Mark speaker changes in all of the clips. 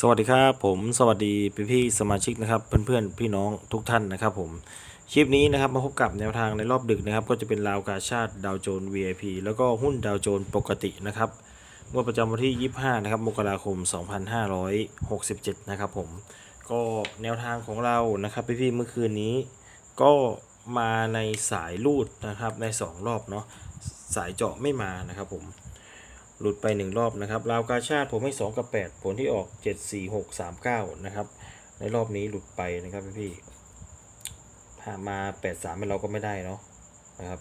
Speaker 1: สวัสดีครับผมสวัสดีพี่พี่ๆสมาชิกนะครับเพื่อนๆพี่น้องทุกท่านนะครับผมคลิปนี้นะครับมาพบกับแนวทางในรอบดึกนะครับ ก็จะเป็นราวกาชาติดาวโจน VIP แล้วก็หุ้นดาวโจนปกตินะครับงวดประจำวันที่ 25 นะครับมกราคม 2567 นะครับผมก็แนวทางของเรานะครับพี่พี่ๆเมื่อคืนนี้ ก็มาในสายลูดนะครับใน 2 รอบเนาะสายเจาะไม่มานะครับผม หลุดไปหนึ่งรอบนะครับราวกาชาติผมให้2กับ8ผลที่ออก7 4 6 3 9นะครับในรอบนี้หลุดไปนะครับพี่พี่ๆหามา8 3เป็นเราก็ไม่ได้เนาะนะครับ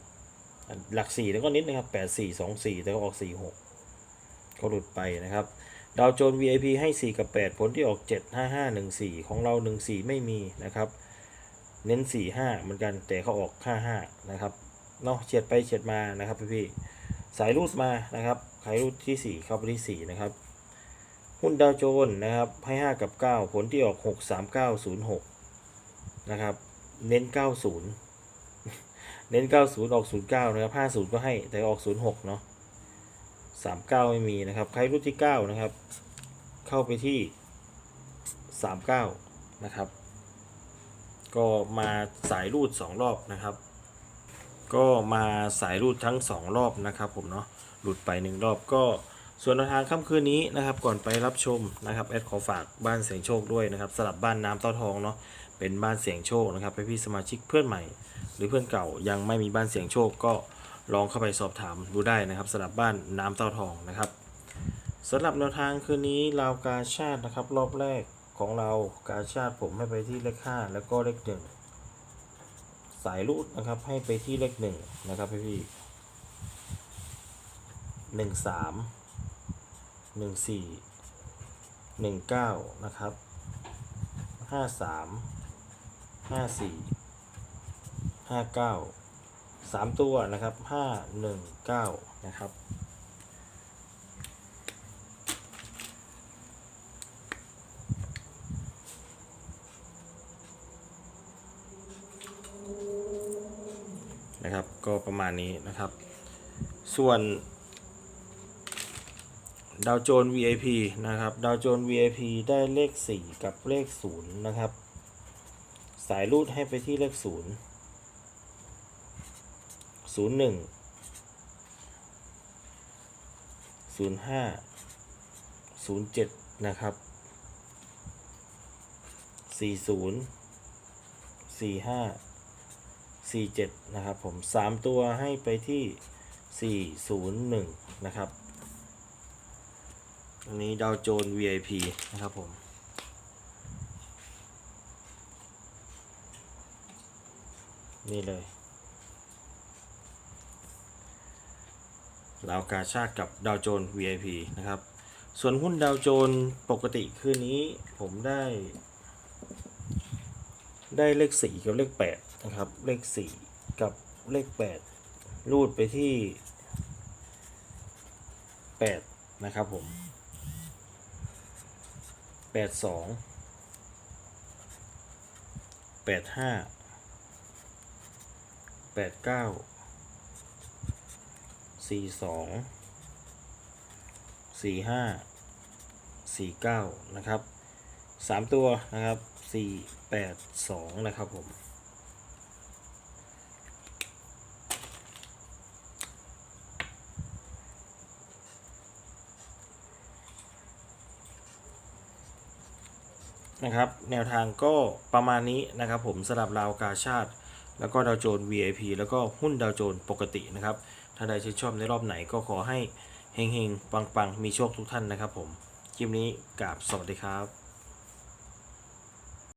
Speaker 1: หลัก4แล้วก็นิดนะครับ8 4 2 4แต่ก็ออก4 6ก็หลุดไปนะครับดาวโจน VIP ให้ 4 กับ 8 ผลที่ออก 7 5 5 1 4 ของเรา 1 4 ไม่มีนะครับ เน้น 4 5 เหมือนกันแต่เขาออก 5 5 นะครับเนาะเฉียดไปเฉียดมานะครับพี่พี่สายรูดมานะครับ ใครรูดที่ 4 เข้าไปที่ 4 นะครับ หุ้นดาวโจนส์นะครับให้ 5 กับ 9 ผลที่ออก 6 3 9 0 6 นะครับ เน้น 90 เน้น 90 ออก 09 นะครับ 50 ก็ให้แต่ออก 06 เนาะ39 ไม่มีนะครับใครรูดที่ 9 นะครับ เข้าไปที่ 39 นะครับ ก็มาสายรูด 2 รอบนะครับ ก็มาสายรูดทั้ง 2 รอบนะครับผมเนาะหลุดไป 1 รอบก็ส่วนแนวทางค่ำคืนนี้นะครับก่อนไปรับชมนะครับแอดขอฝากบ้านเสียงโชคด้วยนะครับสลับบ้านน้ำเต้าทองเนาะเป็นบ้านเสียงโชคนะครับให้พี่สมาชิกเพื่อนใหม่ หรือเพื่อนเก่ายังไม่มีบ้านเสียงโชคก็ลองเข้าไปสอบถามดูได้นะครับสลับบ้านน้ำเต้าทองนะครับสำหรับแนวทางคืนนี้ราวกาชาตินะครับรอบแรกของเรากาชาติผมให้ไปที่เลข5แล้วก็เลขหนึ่ง สายรูดนะครับ ให้ไปที่เลขหนึ่งนะครับพี่พี่หนึ่งสามหนึ่งสี่หนึ่งเก้านะครับห้าสามห้าสี่ห้าเก้าสามตัวนะครับห้าหนึ่งเก้านะครับ นะครับ ก็ประมาณนี้นะครับ ส่วนดาวโจน VIP นะครับ ดาวโจน VIP ได้เลข 4 กับเลข 0 นะครับ สายรูดให้ไปที่เลข 0 01 05 07 นะครับ 40 45 47 นะครับผม 3 ตัวให้ไปที่ 401 นะครับ อันนี้ดาวโจน VIP นะครับผมนี่เลยลาวกาชาติกับดาวโจน VIP นะครับ ส่วนหุ้นดาวโจนปกติคืนนี้ผมได้ ได้เลขสี่กับเลขแปดนะครับ เลขสี่กับเลขแปดรูดไปที่แปดนะครับผมแปดสองแปดห้าแปดเก้าสี่สองสี่ห้าสี่เก้านะครับสามตัวนะครับ สี่แปดสองนะครับผม นะครับ แนวทางก็ประมาณนี้นะครับผมสำหรับราวกาชาติ แล้วก็ดาวโจน VIP แล้วก็หุ้นดาวโจนปกตินะครับ ถ้าใดชื่นชอบในรอบไหนก็ขอให้เฮงๆ ปังๆ มีโชคทุกท่านนะครับผม คลิปนี้กราบสวัสดีครับ